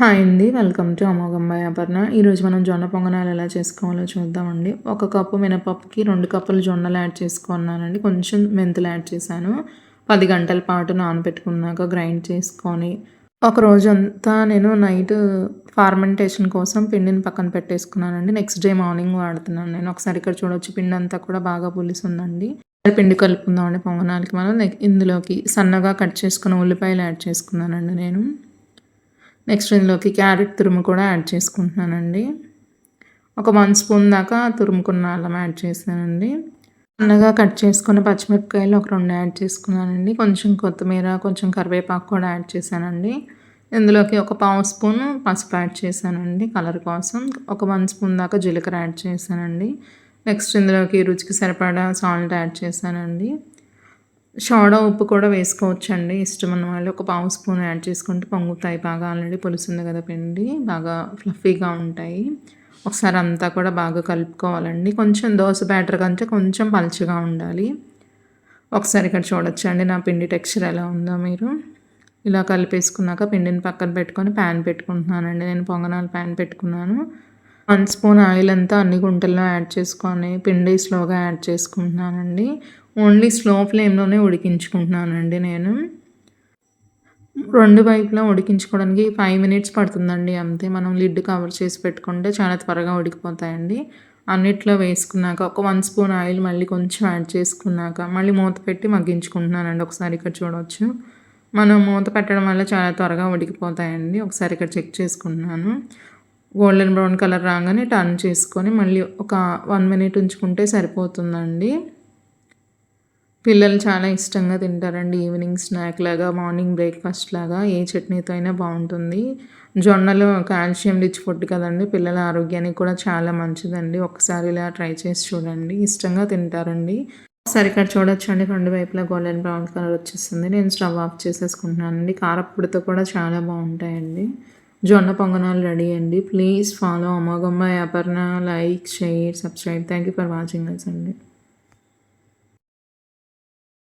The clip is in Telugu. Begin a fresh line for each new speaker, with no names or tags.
హాయ్ అండి వెల్కమ్ టు అమోఘంబ అపర్ణ. ఈరోజు మనం జొన్న పొంగనాలు ఎలా చేసుకోవాలో చూద్దామండి. ఒక కప్పు మినపప్పుకి రెండు కప్పులు జొన్నలు యాడ్ చేసుకున్నానండి. కొంచెం మెంతులు యాడ్ చేశాను. పది గంటల పాటు నానబెట్టుకున్నాక గ్రైండ్ చేసుకొని ఒక రోజు అంతా నేను నైట్ ఫార్మెంటేషన్ కోసం పిండిని పక్కన పెట్టేసుకున్నానండి. నెక్స్ట్ డే మార్నింగ్ వాడుతున్నాను నేను. ఒకసారి ఇక్కడ చూడొచ్చు పిండి అంతా కూడా బాగా పులిసి ఉందండి పిండి కలుపుకుందామండి పొంగనాలకి. మనం ఇందులోకి సన్నగా కట్ చేసుకున్న ఉల్లిపాయలు యాడ్ చేసుకున్నానండి నేను. నెక్స్ట్ ఇందులోకి క్యారెట్ తురుము కూడా యాడ్ చేసుకుంటున్నానండి. ఒక వన్ స్పూన్ దాకా తురుముకున్న అల్లం యాడ్ చేశానండి. సన్నగా కట్ చేసుకున్న పచ్చిమిరపకాయలు ఒక రెండు యాడ్ చేసుకున్నానండి. కొంచెం కొత్తిమీర కొంచెం కరివేపాకు కూడా యాడ్ చేశానండి. ఇందులోకి ఒక పావు స్పూన్ పసుపు యాడ్ చేశానండి కలర్ కోసం. ఒక వన్ స్పూన్ దాకా జీలకర్ర యాడ్ చేశానండి. నెక్స్ట్ ఇందులోకి రుచికి సరిపడా సాల్ట్ యాడ్ చేశానండి. సోడా ఉప్పు కూడా వేసుకోవచ్చండి. ఇష్టం ఉన్న వాళ్ళు ఒక పావు స్పూన్ యాడ్ చేసుకుంటే పొంగుతాయి. బాగా ఆల్రెడీ పులుసుంది కదా పిండి. బాగా ఫ్లఫీగా ఉంటాయి. ఒకసారి అంతా కూడా బాగా కలుపుకోవాలండి. కొంచెం దోశ బ్యాటర్ కంటే కొంచెం పలుచగా ఉండాలి. ఒకసారి ఇక్కడ చూడొచ్చండి నా పిండి టెక్స్చర్ ఎలా ఉందో మీరు. ఇలా కలిపేసుకున్నాక పిండిని పక్కన పెట్టుకొని ప్యాన్ పెట్టుకుంటున్నానండి. నేను పొంగనాలు ప్యాన్ పెట్టుకున్నాను. వన్ స్పూన్ ఆయిల్ అంతా అన్ని గుంటల్లో యాడ్ చేసుకొని పిండి స్లోగా యాడ్ చేసుకుంటున్నానండి. ఓన్లీ స్లో ఫ్లేమ్లోనే ఉడికించుకుంటున్నానండి నేను. రెండు వైపులా ఉడికించుకోవడానికి ఫైవ్ మినిట్స్ పడుతుందండి అంతే. మనం లిడ్ కవర్ చేసి పెట్టుకుంటే చాలా త్వరగా ఉడికిపోతాయండి. అన్నిట్లో వేసుకున్నాక ఒక వన్ స్పూన్ ఆయిల్ మళ్ళీ కొంచెం యాడ్ చేసుకున్నాక మళ్ళీ మూత పెట్టి మగ్గించుకుంటున్నానండి. ఒకసారి ఇక్కడ చూడవచ్చు మనం మూత పెట్టడం వల్ల చాలా త్వరగా ఉడికిపోతాయండి. ఒకసారి ఇక్కడ చెక్ చేసుకుంటున్నాను. గోల్డెన్ బ్రౌన్ కలర్ రాగానే టర్న్ చేసుకొని మళ్ళీ ఒక వన్ మినిట్ ఉంచుకుంటే సరిపోతుందండి. పిల్లలు చాలా ఇష్టంగా తింటారండి. ఈవినింగ్ స్నాక్ లాగా మార్నింగ్ బ్రేక్ఫాస్ట్ లాగా ఏ చట్నీతో అయినా బాగుంటుంది. జొన్నలు కాల్షియం రిచ్ ఫుడ్ కదండి పిల్లల ఆరోగ్యానికి కూడా చాలా మంచిదండి. ఒకసారి ఇలా ట్రై చేసి చూడండి. ఇష్టంగా తింటారండి. ఒకసారి ఇక్కడ చూడొచ్చండి. రెండు వైపులా గోల్డెన్ బ్రౌన్ కలర్ వచ్చేస్తుంది. నేను స్టవ్ ఆఫ్ చేసేసుకుంటున్నానండి. కారప్పుడితో కూడా చాలా బాగుంటాయండి. జొన్న పొంగనాలు రెడీ అండి. Please follow అమోఘమ్మ Aparna like share subscribe thank you for watching us అండి.